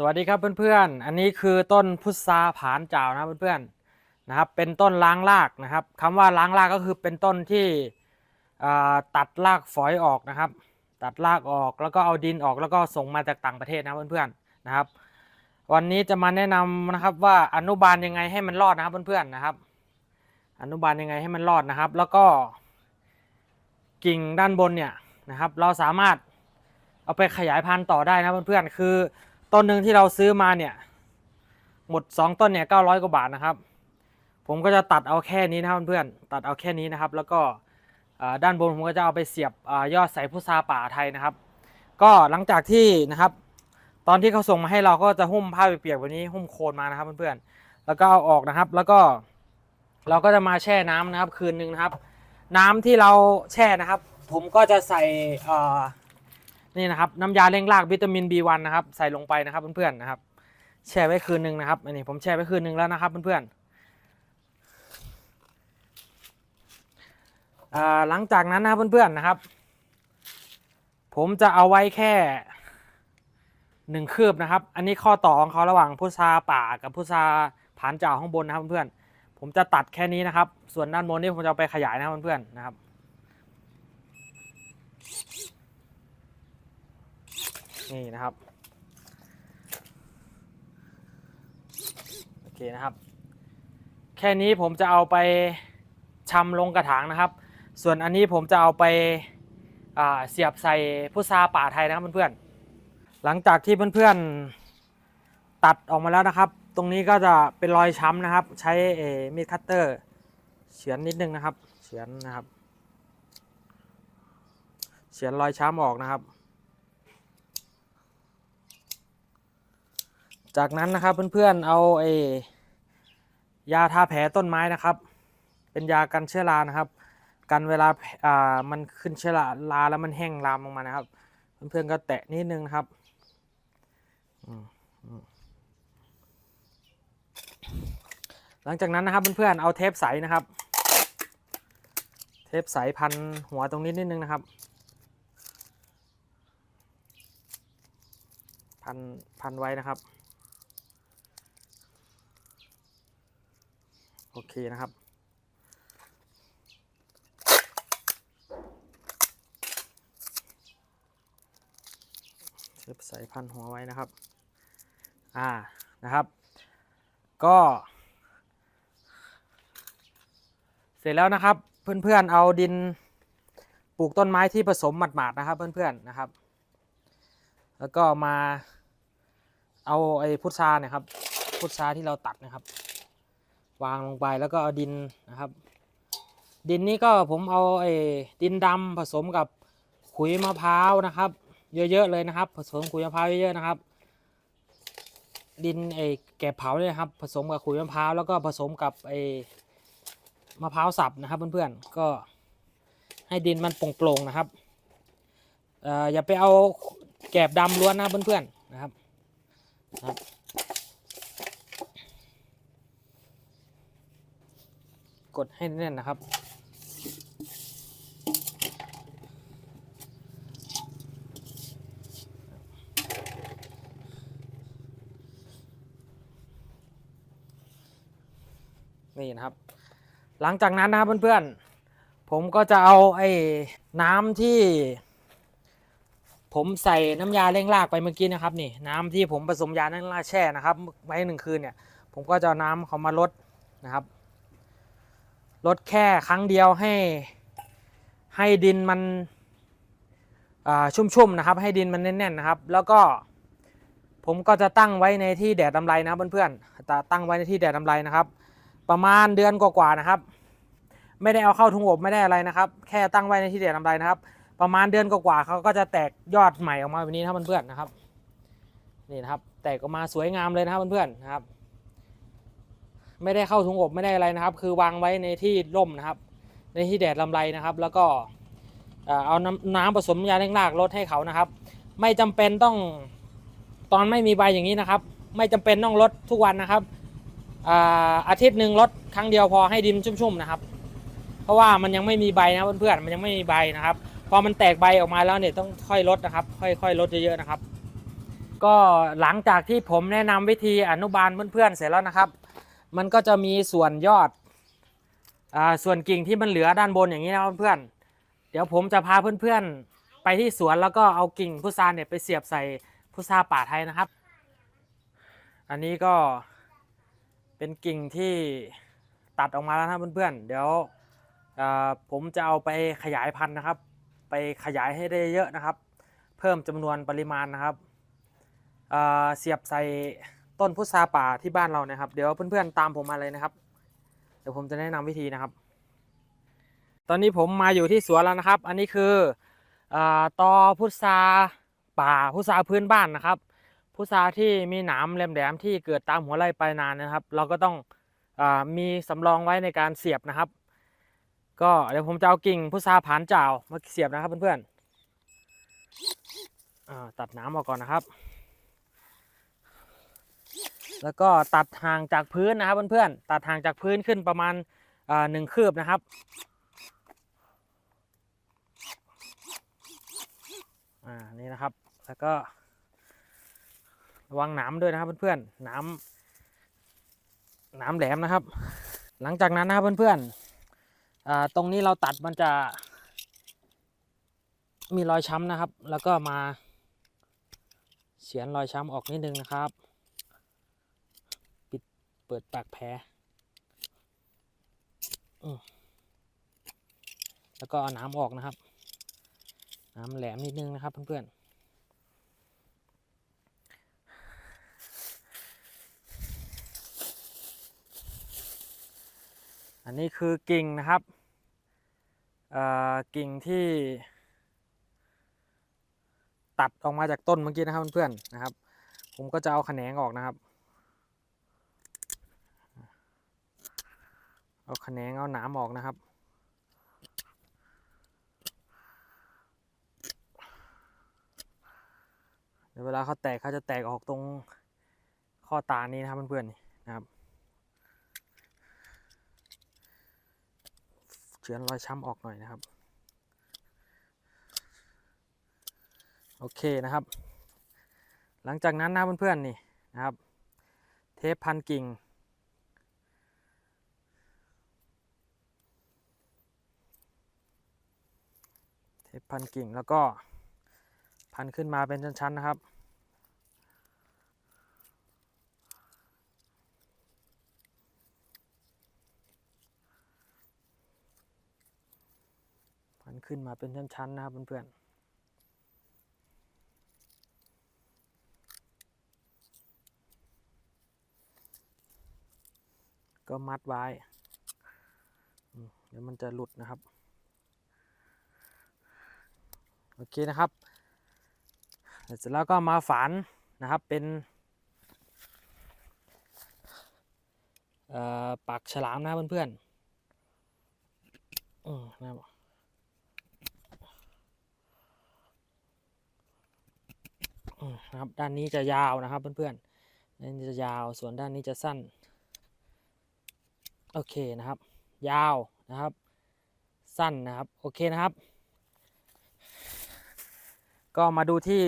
สวัสดีครับเพื่อนๆ อันนี้คือต้นพุทราผานเจ้านะเพื่อนๆนะครับ เป็นต้นล้างรากนะครับคำว่าล้างรากก็คือเป็นต้นที่ตัดรากฝอยออกนะครับ ตัดรากออกแล้วก็เอาดินออกแล้วก็ส่งมาจากต่างประเทศนะเพื่อนๆนะครับ วันนี้จะมาแนะนำนะครับว่าอนุบาลยังไงให้มันรอดนะครับเพื่อนๆนะครับ อนุบาลยังไงให้มันรอดนะครับ แล้วก็กิ่งด้านบนเนี่ยนะครับ เราสามารถเอาไปขยายพันธุ์ต่อได้นะเพื่อนๆคือ ต้นหนึ่งที่เราซื้อมาเนี่ย หมด 2 ต้นเนี่ย900กว่าบาทนะครับ ผมก็จะตัดเอาแค่นี้นะครับเพื่อนๆตัดเอาแค่นี้นะครับ แล้วก็ด้านบนผมก็จะเอาไปเสียบอยอดใส่พุทราป่าไทยนะครับ ก็หลังจากที่นะครับ ตอนที่เขาส่งมาให้เราก็จะหุ้มผ้าเปียกๆแบบนี้หุ้มโคนมานะครับเพื่อนๆแล้วก็เอาออกนะครับ แล้วก็เราก็จะมาแช่น้ำนะครับ คืนหนึ่งนะครับ น้ำที่เราแช่นะครับ ผมก็จะใส่ นี่นะครับน้ำยาเร่งรากวิตามิน B1 นะครับใส่ลงไปนะครับเพื่อนๆนะครับ แช่ไว้คืนหนึ่งนะครับอันนี้ผมแช่ไว้คืนหนึ่งแล้วนะครับเพื่อนๆหลังจากนั้นนะครับเพื่อนๆนะครับ ผมจะเอาไว้แค่หนึ่งคืบนะครับ อันนี้ข้อต่อของเขาระหว่างพุทราป่ากับพุทราผานเจ่าข้างบนนะครับเพื่อนๆผมจะตัดแค่นี้นะครับ ส่วนด้านบนนี่ผมจะเอาไปขยายนะครับเพื่อนๆนะครับ นี่นะครับ โอเคนะครับ แค่นี้ผมจะเอาไปชำลงกระถางนะครับ ส่วนอันนี้ผมจะเอาไปเสียบใส่พุทราป่าไทยนะครับเพื่อนๆ หลังจากที่เพื่อนๆตัดออกมาแล้วนะครับ ตรงนี้ก็จะเป็นรอยช้ำนะครับ ใช้มีดคัตเตอร์เฉือนนิดนึงนะครับ เฉือนนะครับ เฉือนรอยช้ำออกนะครับ จากนั้นนะครับเพื่อนๆเอาไอยาทาแผลต้นไม้นะครับ เป็นยากันเชื้อรานะครับ กันเวลาอ่ามันขึ้นเชื้อราราแล้วมันแห้งลามลงมานะครับ เพื่อนๆก็แตะนิดนึงนะครับหลังจากนั้นนะครับเพื่อนๆเอาเทปใสนะครับ เทปใสพันหัวตรงนี้นิดนึงนะครับพันพันไว้นะครับ อเคนะครับเทปใส่พันหัวไว้นะครับ อ่านะครับ ก็ เสร็จแล้วนะครับ เพื่อนๆเอาดินปลูกต้นไม้ที่ผสมหมาดๆนะครับ เพื่อนๆนะครับ แล้วก็มาเอาไอ้พุทราเนี่ยครับพุทราที่เราตัดนะครับ วางลงไปแล้วก็เอาดินนะครับ ดินนี้ก็ผมเอาไอ้ดินดำผสมกับขุยมะพร้าวนะครับ เยอะๆเลยนะครับ ผสมขุยมะพร้าวเยอะๆนะครับ ดินไอ้แกบเผาเนี่ยครับ ผสมกับขุยมะพร้าวแล้วก็ผสมกับไอ้มะพร้าวสับนะครับเพื่อนๆก็ให้ดินมันโปร่งๆนะครับเอออย่าไปเอาแกบดำล้วนนะเพื่อนๆนะครับนะครับ กดให้แน่นนะครับ นี่นะครับ หลังจากนั้นนะครับเพื่อนๆ ผมก็จะเอาไอ้น้ำที่ ผมใส่น้ำยาเร่งรากไปเมื่อกี้นะครับนี่น้ำที่ผมผสมยาเร่งรากแช่นะครับไว้หนึ่งคืนเนี่ย ผมก็จะเอาน้ำเขามาลดนะครับ ลดแค่ครั้งเดียวให้ให้ดินมันชุ่มๆนะครับ ให้ดินมันแน่นๆนะครับ แล้วก็ผมก็จะตั้งไว้ในที่แดดลำไรนะเพื่อนๆตตั้งไว้ในที่แดดลำไรนะครับ ประมาณเดือนกว่าๆนะครับ ไม่ได้เอาเข้าถุงอบไม่ได้อะไรนะครับ แค่ตั้งไว้ในที่แดดลำไรนะครับ ประมาณเดือนกว่าๆเขาก็จะแตกยอดใหม่ออกมาแบบนี้นะครับเพื่อนๆนะครับนี่นะครับ แตกออกมาสวยงามเลยนะครับเพื่อนๆนะครับ ไม่ได้เข้าถุงอบไม่ได้อะไรนะครับ คือวางไว้ในที่ร่มนะครับ ในที่แดดลำไรนะครับ แล้วก็เอาน้ำน้ำผสมยาเร่งรากลดให้เขานะครับ ไม่จำเป็นต้องตอนไม่มีใบอย่างนี้นะครับ ไม่จำเป็นต้องลดทุกวันนะครับอาอาทิตย์หนึ่งลดครั้งเดียวพอให้ดินชุ่มๆนะครับ เพราะว่ามันยังไม่มีใบนะเพื่อนๆมันยังไม่มีใบนะครับ พอมันแตกใบออกมาแล้วเนี่ยต้องค่อยลดนะครับ ค่อยๆลดเยอะๆนะครับ ก็หลังจากที่ผมแนะนำวิธีอนุบาลเพื่อนๆเสร็จแล้วนะครับ มันก็จะมีส่วนยอดอ่าส่วนกิ่งที่มันเหลือด้านบนอย่างนี้นะเพื่อนๆเดี๋ยวผมจะพาเพื่อนๆ ไปที่สวนแล้วก็เอากิ่งพุทราเนี่ยไปเสียบใส่พุทราป่าไทยนะครับ อันนี้ก็เป็นกิ่งที่ตัดออกมาแล้วนะเพื่อนๆเดี๋ยวอ่าผมจะเอาไปขยายพันธุ์นะครับ ไปขยายให้ได้เยอะนะครับ เพิ่มจำนวนปริมาณนะครับอ่าเสียบใส่ ต้นพุทราป่าที่บ้านเรานะครับ เดี๋ยวเพื่อนๆตามผมมาเลยนะครับ เดี๋ยวผมจะแนะนำวิธีนะครับ ตอนนี้ผมมาอยู่ที่สวนแล้วนะครับ อันนี้คืออตอพุทราป่าพุทราพื้นบ้านนะครับ พุทราที่มีหนามแหลมๆที่เกิดตามหัวไร่ปลายนานะครับ เราก็ต้องอมีสำรองไว้ในการเสียบนะครับ ก็เดี๋ยวผมจะเอากิ่งพุทราผานจ่าวมาเสียบนะครับเพื่อนๆตัดหน้ำออกก่อนนะครับ แล้วก็ตัดห่างจากพื้นนะครับเพื่อนๆตัดห่างจากพื้นขึ้นประมาณหนึ่งคืบนะครับอ่านี่นะครับแล้วก็ระวังหนามด้วยนะครับเพื่อนๆหนามหนามแหลมนะครับ หลังจากนั้นนะครับเพื่อนๆตรงนี้เราตัดมันจะมีรอยช้ำนะครับ แล้วก็มาเฉียนรอยช้ำออกนิดนึงนะครับ เปิดปากแผลแล้วก็เอาน้ำออกนะครับ น้ำแหลมนิดนึงนะครับเพื่อนๆอันนี้คือกิ่งนะครับกิ่งที่ ตัดออกมาจากต้นเมื่อกี้นะครับเพื่อนๆนะครับ ผมก็จะเอาแขนงออกนะครับ เอาแขนงเอาหนามออกนะครับ เดี๋ยวเวลาเขาแตกเขาจะแตกออกตรงข้อตานี้นะครับเพื่อนๆนี่นะครับ เฉือนรอยช้ำออกหน่อยนะครับ โอเคนะครับ หลังจากนั้นนะเพื่อนๆนี่นะครับ เทปพันกิ่ง เทปพันกิ่งแล้วก็พันขึ้นมาเป็นชั้น ๆ นะครับ พันขึ้นมาเป็นชั้น ๆ นะครับ เพื่อนๆก็มัดไว้ เดี๋ยวมันจะหลุดนะครับ โอเคนะครับเสร็จแล้วก็มาฝานนะครับเป็นปากฉลามนะเพื่อนๆอืมนะครับนะครับด้านนี้จะยาวนะครับเพื่อนๆด้านนี้จะยาวส่วนด้านนี้จะสั้น โอเคนะครับ ยาวนะครับ สั้นนะครับ โอเคนะครับ ก็มาดูที่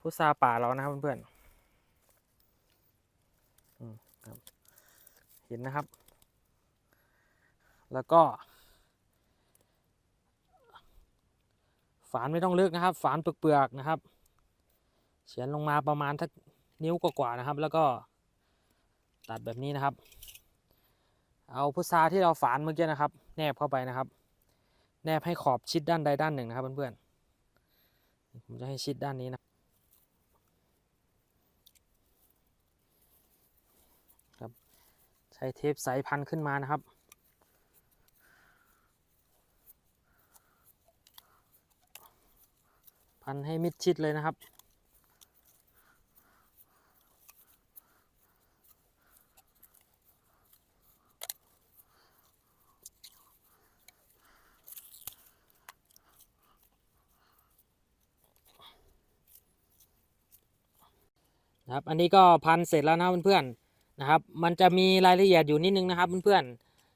พุทราป่าเรานะครับเพื่อนๆเห็นนะครับ แล้วก็ ฝานไม่ต้องลึกนะครับ ฝานเปลือกๆนะครับ เฉียนลงมาประมาณทักนิ้วกว่าๆนะครับ แล้วก็ตัดแบบนี้นะครับ เอาพุทราที่เราฝานเมื่อกี้นะครับ แนบเข้าไปนะครับ แนบให้ขอบชิดด้านใดด้านหนึ่งนะครับเพื่อนๆ ผมจะให้ชิดด้านนี้นะครับ ใช้เทปสายพันขึ้นมานะครับพันให้มิดชิดเลยนะครับ นะครับ อันนี้ก็พันเสร็จแล้วนะเพื่อนๆนะครับ มันจะมีรายละเอียดอยู่นิดนึงนะครับเพื่อน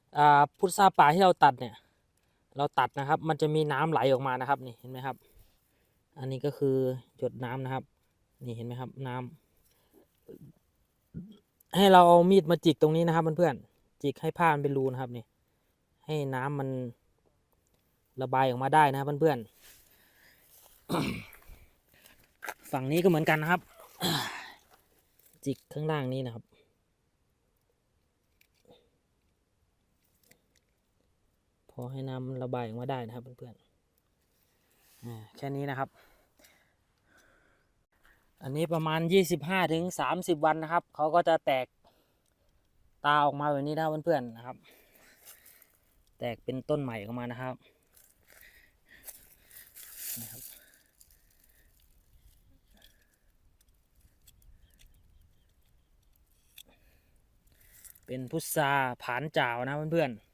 ๆพุทราป่าที่เราตัดเนี่ย เราตัดนะครับ มันจะมีน้ำไหลออกมานะครับนี่เห็นไหมครับ อันนี้ก็คือหยดน้ำนะครับ นี่เห็นไหมครับน้ำให้เราเอามีดมาจิกตรงนี้นะครับเพื่อนๆจิกให้ผ้ามันเป็นรูนะครับนี่ ให้น้ำมันระบายออกมาได้นะครับเพื่อนๆฝั่งนี้ก็เหมือนกันนะครับ จิกข้างล่างนี้นะครับ พอให้น้ำระบายออกมาได้นะครับเพื่อนๆแค่นี้นะครับ อันนี้ประมาณ 25ถึง30 วันนะครับ เขาก็จะแตกตาออกมาแบบนี้นะเพื่อนๆนะครับ แตกเป็นต้นใหม่ออกมานะครับ เป็นพุทราผานจ่าวนะเพื่อนๆ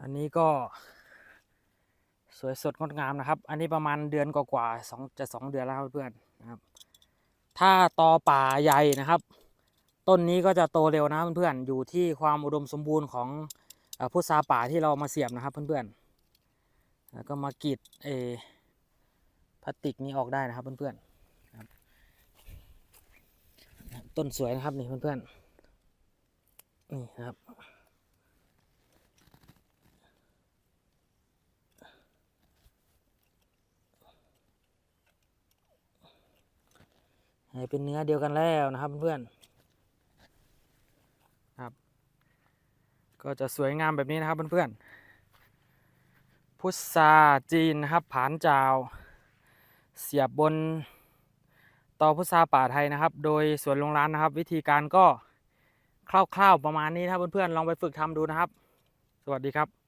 อันนี้ก็สวยสดงดงามนะครับ อันนี้ประมาณเดือนกว่าๆสองจะสองเดือนแล้วเพื่อนนะครับ ถ้าตอป่าใหญ่นะครับ ต้นนี้ก็จะโตเร็วนะเพื่อนๆ อยู่ที่ความอุดมสมบูรณ์ของพุทราป่าที่เรามาเสียบนะครับเพื่อนๆ แล้วก็มากรีดเออพลาสติกนี้ออกได้นะครับเพื่อนๆครับ ต้นสวยนะครับนี่เพื่อนๆนี่นะครับ ให้เป็นเนื้อเดียวกันแล้วนะครับเพื่อนๆครับ ก็จะสวยงามแบบนี้นะครับเพื่อนๆพุทราจีนนะครับ ผานจาว เสียบบน ตอพุทราป่าไทยนะครับ โดยสวนโรงร้านนะครับ วิธีการก็คร่าวๆประมาณนี้นะครับเพื่อนๆลองไปฝึกทำดูนะครับ สวัสดีครับ